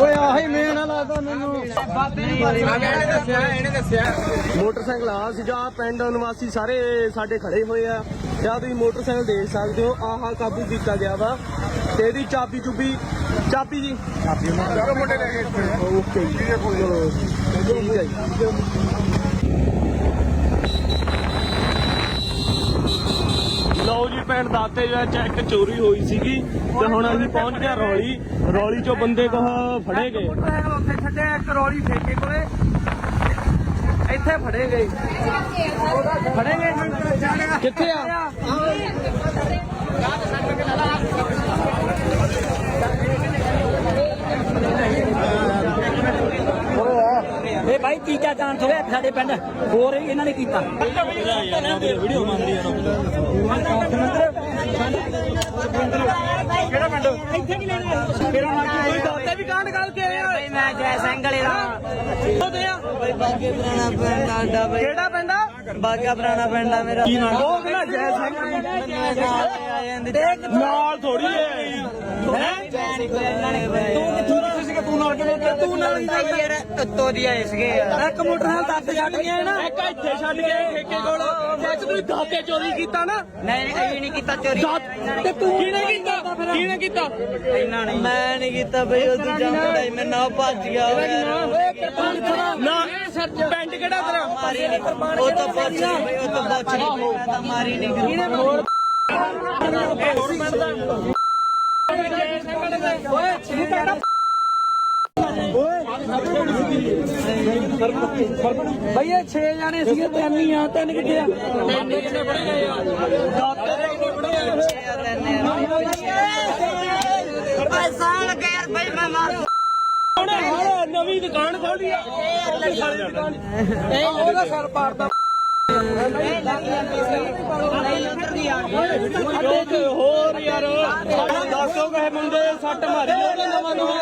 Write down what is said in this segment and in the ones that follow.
ਓਏ ਆਹੀ main. Motorcycle ਆ ਸੀ ਜਾਂ ਪਿੰਡ ਨਿਵਾਸੀ ਸਾਰੇ ਸਾਡੇ ਖੜੇ ਹੋਏ ਆ। ਜਾਂ ਤੁਸੀਂ ਮੋਟਰਸਾਈਕਲ ਦੇਖ ਸਕਦੇ ਹੋ ਆਹ ਕਾਬੂ ਕੀਤਾ ਗਿਆ ਵਾ। ਤੇ ਇਹਦੀ ਚਾਬੀ ਚੁਬੀ। ਚਾਬੀ ਜੀ। ਓਕੇ ਜੀ। ਠੀਕ ਹੈ ਜੀ। ਜੀ ਪਿੰਡ ਦਾਤੇ ਵਿੱਚ ਇੱਕ ਚੋਰੀ ਹੋਈ ਸੀਗੀ ਤੇ ਹੁਣ ਅਸੀਂ ਪਹੁੰਚ ਗਏ ਰੌਲੀ। ਰੌਲੀ ਚੋਂ ਬੰਦੇ ਕਹ ਫੜੇ ਗਏ। ਮੋਟਰਸਾਈਕਲ ਉੱਥੇ ਛੱਡਿਆ ਇੱਕ ਰੌਲੀ ਠੇਕੇ ਕੋਲੇ। ਇੱਥੇ ਫੜੇ ਗਏ। ਫੜੇ ਗਏ। ਕਿੱਥੇ ਆ? ਇਹ ਭਾਈ ਤੀਜਾ ਚਾਂਸ ਹੋਇਆ ਸਾਡੇ ਪਿੰਡ ਹੋਰ ਇਹਨਾਂ ਨੇ ਕੀਤਾ। ਵੀਡੀਓ ਕਿਹੜਾ ਪਿੰਡ ਇੱਥੇ ਕੀ ਲੈਣਾ ਕਿਹੜਾ ਕੋਈ ਦਾਤੇ ਵੀ ਕਾਂਡ ਗੱਲ ਕੇ ਆਇਆ ਭਾਈ ਮੈਂ ਜੈ ਸਿੰਘ ਵਾਲੇ ਦਾ ਉਹਦੇ ਆ ਭਾਈ ਬਾਗੇ ਪੁਰਾਣਾ ਪਿੰਡ ਆਡਾ ਭਾਈ ਕਿਹੜਾ ਪਿੰਡ ਆ ਬਾਗਾ ਪੁਰਾਣਾ ਪਿੰਡ ਆ ਮੇਰਾ ਕੀ ਨਾਮ ਉਹ ਕਿਹੜਾ ਜੈ ਸਿੰਘ ਆ ਜਾਂਦੇ ਨਾਲ ਥੋੜੀ ਹੈ ਹੈ ਤੂੰ ਕਿੱਥੇ ਤੂੰ ਨਾਲ ਕਿਵੇਂ ਤੂੰ ਨਾਲ ਹੀ ਯਾਰ? ਉੱਤੋਂ ਦੀ ਆਏ ਸੀਗੇ। ਇੱਕ ਮੋਟਰਸਾਈਕਲ ਦੱਸ ਛੱਡ ਗਿਆ ਨਾ। ਇੱਕ ਇੱਥੇ ਛੱਡ ਗਏ ਠੇਕੇ ਕੋਲ। ਜੱਜ ਤੁਸੀਂ ਦਾਤੇ ਚੋਰੀ ਕੀਤਾ ਨਾ। ਨਹੀਂ ਅਸੀਂ ਨਹੀਂ ਕੀਤਾ ਚੋਰੀ ਤੇ ਤੂੰ ਕਿਹਨੇ ਕੀਤਾ? ਕਿਹਨੇ ਕੀਤਾ? ਇਹਨਾਂ ਨੇ ਮੈਂ ਨਹੀਂ ਕੀਤਾ ਬਈ ਉਹ ਮੁੰਡਾ ਹੀ ਮੈਂ ਨਾ ਭੱਜ ਗਿਆ ਯਾਰ ਨਾ। ਪਿੰਡ ਕਿਹੜਾ ਤੇਰਾ? ਮਾਰੀ ਨਹੀਂ। ਉਹ ਤਾਂ ਬਚ ਬਈ ਉਹ ਤਾਂ ਬਚ ਮੈਂ ਤਾਂ ਮਾਰੀ ਨਹੀਂ ਗਈ ਭਈ ਇਹ 6 ਜਾਣੇ ਸੀਗੇ, ਤਿੰਨ ਹੀ ਆ, ਤਿੰਨ ਕਿੱਥੇ ਆ? ਸਾਲ ਗੈਰ ਬਈ ਮੈਂ ਮਾਰ ਨਵੀਂ ਦੁਕਾਨ ਖੋਲੀ ਆ ਇਹ ਉਹਦਾ ਸਰ ਪਾੜਦਾ ਹੋਰ ਯਾਰ ਦੱਸੋ ਕਹੇ ਮੁੰਡੇ ਸੱਟ ਮਾਰੀ ਉਹਨੇ ਨਵਾਂ ਨਵਾਂ।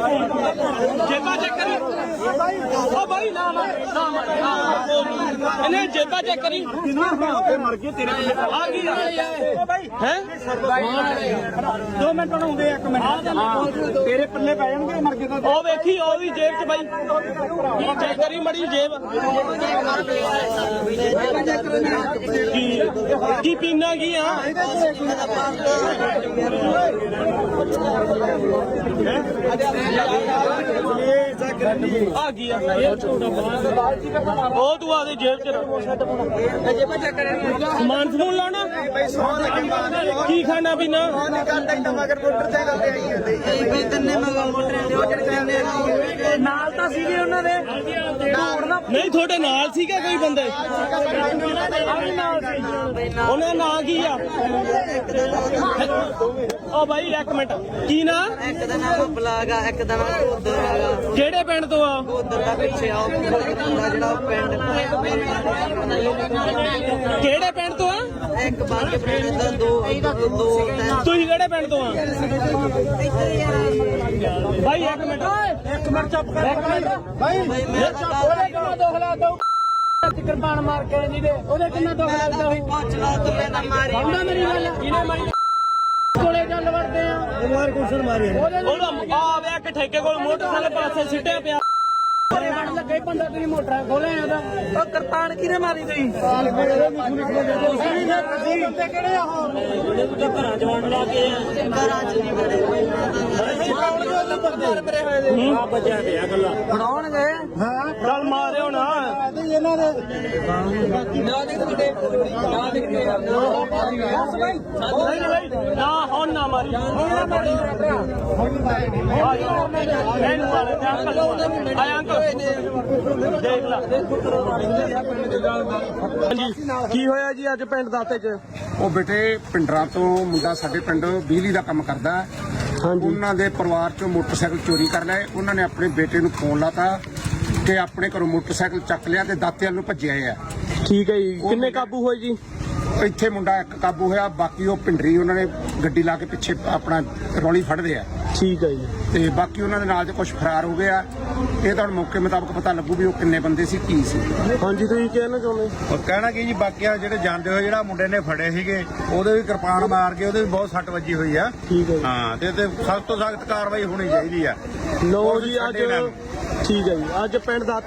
ਜੇਬਾ ਚੈੱਕ ਕਰੀ ਓ ਬਾਈ ਨਾ ਨਾ ਨਾ ਇਹਨੇ ਜੇਬਾ ਚੈੱਕ ਕਰੀ। ਮਰ ਗਏ ਤੇਰੇ ਆ। ਕੀ ਓ ਹੈ? ਦੋ ਮਿੰਟ ਨੂੰ ਹੁੰਦੇ ਇੱਕ ਮਿੰਟ। ਤੇਰੇ ਪੱਲੇ ਪੈ ਜਾਣਗੇ ਮਰ ਗਏ ਤਾਂ। ਉਹ ਵੇਖੀ ਉਹ ਵੀ ਜੇਬ ਚ ਬਾਈ। ਚੈੱਕ ਕਰੀ ਮੜੀ ਜੇਬ? ਕੀ? ਕੀ ਪੀਣਾ ਕੀ ਆ? ਆ ਕੀ ਆ ਉਹ ਤੂੰ ਆ ਦੇ ਜੇਬ ਚ ਸਮਾਨ ਸਮੂਨ ਲਾਉਣਾ ਕੀ ਖਾਣਾ ਪੀਣਾ ਨਾਲ ਤਾਂ ਸੀਗੇ ਉਹਨਾਂ ਦੇ ਦੌੜਨਾ ਨਹੀਂ ਤੁਹਾਡੇ ਨਾਲ ਸੀਗਾ ਕੋਈ ਬੰਦੇ ਉਹਨਾਂ ਦਾ ਨਾਂ ਕੀ ਆ ਓ ਬਾਈ ਇੱਕ ਮਿੰਟ। ਕੀ ਨਾਂ? ਇੱਕ ਦਾ ਨਾਮ ਬਲਾਗਾ ਇੱਕ ਦਾ ਨਾਮ ਉਧਰ ਹੈਗਾ। ਕਿਹੜੇ ਪਿੰਡ ਤੋਂ ਆ? ਉਧਰ ਦਾ ਪਿੱਛੇ ਆ ਉਹ ਮੁੰਡਾ ਜਿਹੜਾ ਉਹ ਪਿੰਡ ਕਿਹੜੇ ਪਿੰਡ ਤੋਂ ਆ? ਇੱਕ ਬਾਗੇ ਪਿੰਡ ਦਾ ਦੋ ਦੋ ਤੁਸੀਂ ਕਿਹੜੇ ਪਿੰਡ ਤੋਂ ਆ? ਬਾਈ ਇੱਕ ਮਿੰਟ। ਇੱਕ ਮਿੰਟ ਚੁੱਪ ਕਰ ਇੱਕ ਮਿੰਟ। ਦੋ ਕਿਰਪਾਨ ਮਾਰ ਕੇ ਨਹੀਂ ਦੇ ਉਹਦੇ ਕਿੰਨਾ ਦੁੱਖ ਲੱਗਦਾ ਹੋਈ ਪੁੱਛ ਲਾ ਤੂੰ ਮੈਂ ਤਾਂ ਮਾਰੀ ਸਮਝਦਾ ਮੇਰੀ ਗੱਲ? ਕਿਨੇ ਮਾਰੀ ਕੋਲੇ ਗੱਲ ਵੜਦੇ ਆ ਮਾਰ ਕੁਸ਼ਨ ਮਾਰੀ ਉਹਦਾ ਆ ਇੱਕ ਠੇਕੇ ਕੋਲ ਮੋਟਰਸਾਈਕਲ ਪਾਸੇ ਸਿੱਟਿਆ ਪਿਆ। ਬੜੇ ਬਣ ਲੱਗੇ ਬੰਦਾ ਤੁਸੀਂ ਮੋਟਰ ਖੋਲੇ ਉਹਦਾ। ਉਹ ਕਿਰਪਾਨ ਕਿਹਨੇ ਮਾਰੀ ਤੁਸੀਂ? ਤੁਸੀਂ ਬੰਦੇ ਕਿਹੜੇ ਆ ਹੋਰ? ਘਰਾਂ ਚ ਵੰਡ ਲਾ ਕੇ ਘਰਾਂ ਚ ਨਹੀਂ ਬੜੇ ਆ ਬੱਜਿਆ ਪਿਆ ਗੱਲਾਂ। ਬਣਾਉਣਗੇ? ਹਾਂ। ਚੱਲ ਮਾਰਿਓ ਨਾ। ਇਹਨਾਂ ਦੇ। ਨਾ ਦੇ ਤੁਹਾਡੇ ਨਾ ਦੇ ਬਸ ਭਾਈ ਨਹੀਂ ਨਹੀਂ ਨਾ ਹੁਣ ਨਾ ਮਾਰੀ। ਹੁਣ ਨਾ ਮਾਰੀ। ਇਹਨੂੰ ਮਾਰੇ ਤੇ ਅੰਕਲ। ਨੂੰ ਮਾਰੇ। ਆਏ ਅੰਕਲ। ਦੇਖ। ਲੈ। ਹਾਂਜੀ। ਕੀ ਹੋਇਆ ਜੀ ਅੱਜ ਪਿੰਡ ਦਾਤੇ ਚ? ਉਹ ਬੇਟੇ ਪਿੰਡਰਾਂ ਤੋਂ ਮੁੰਡਾ ਸਾਡੇ ਪਿੰਡ ਬਿਜਲੀ ਦਾ ਕੰਮ ਕਰਦਾ ਹੈ। ਹਾਂਜੀ। ਉਹਨਾਂ ਦੇ ਪਰਿਵਾਰ ਚੋਂ ਮੋਟਰਸਾਈਕਲ ਚੋਰੀ ਕਰ ਲਏ। ਉਹਨਾਂ ਨੇ ਆਪਣੇ ਬੇਟੇ ਨੂੰ ਫੋਨ ਲਾਤਾ। ਕਿ ਆਪਣੇ ਘਰੋਂ ਮੋਟਰਸਾਈਕਲ ਚੱਕ ਲਿਆ ਤੇ ਦਾਤੇ ਵੱਲ ਨੂੰ ਭੱਜਿਆ ਆ। ਠੀਕ ਹੈ ਜੀ। ਕਿੰਨੇ ਕਾਬੂ ਹੋਏ ਜੀ? ਇੱਥੇ ਮੁੰਡਾ ਇੱਕ ਕਾਬੂ ਹੋਇਆ ਬਾਕੀ ਉਹ ਪਿੰਡਰੀ ਉਹਨਾਂ ਨੇ ਗੱਡੀ ਲਾ ਕੇ ਪਿੱਛੇ ਆਪਣਾ ਰੌਲੀ ਫੜਦੇ ਆ। ਠੀਕ ਹੈ ਜੀ। ਤੇ ਬਾਕੀ ਉਹਨਾਂ ਦੇ ਨਾਲ ਦੇ ਕੁਝ ਫਰਾਰ ਹੋ ਗਏ ਆ ਇਹ ਤਾਂ ਹੁਣ ਮੌਕੇ ਮੁਤਾਬਕ ਪਤਾ ਲੱਗੂ ਵੀ ਉਹ ਕਿੰਨੇ ਬੰਦੇ ਸੀ ਕੀ ਸੀ। ਹਾਂਜੀ ਤੁਸੀਂ ਕਹਿਣਾ ਚਾਹੁੰਦੇ ਉਹ ਕਹਿਣਾ ਕੀ ਜੀ ਬਾਕੀਆਂ ਜਿਹੜੇ ਜਾਂਦੇ ਹੋਏ ਜਿਹੜਾ ਮੁੰਡੇ ਨੇ ਫੜੇ ਸੀਗੇ ਉਹਦੇ ਵੀ ਕਿਰਪਾਨ ਮਾਰ ਕੇ ਉਹਦੇ ਵੀ ਬਹੁਤ ਸੱਟ ਵੱਜੀ ਹੋਈ ਆ। ਠੀਕ ਹੈ ਹਾਂ ਤੇ ਤੇ ਸਖਤ ਤੋਂ ਸਖਤ ਕਾਰਵਾਈ ਹੋਣੀ ਚਾਹੀਦੀ ਆ। ਲੋ ਜੀ ਅੱਜ। ਠੀਕ ਹੈ ਜੀ। ਅੱਜ ਪਿੰਡ ਦਾ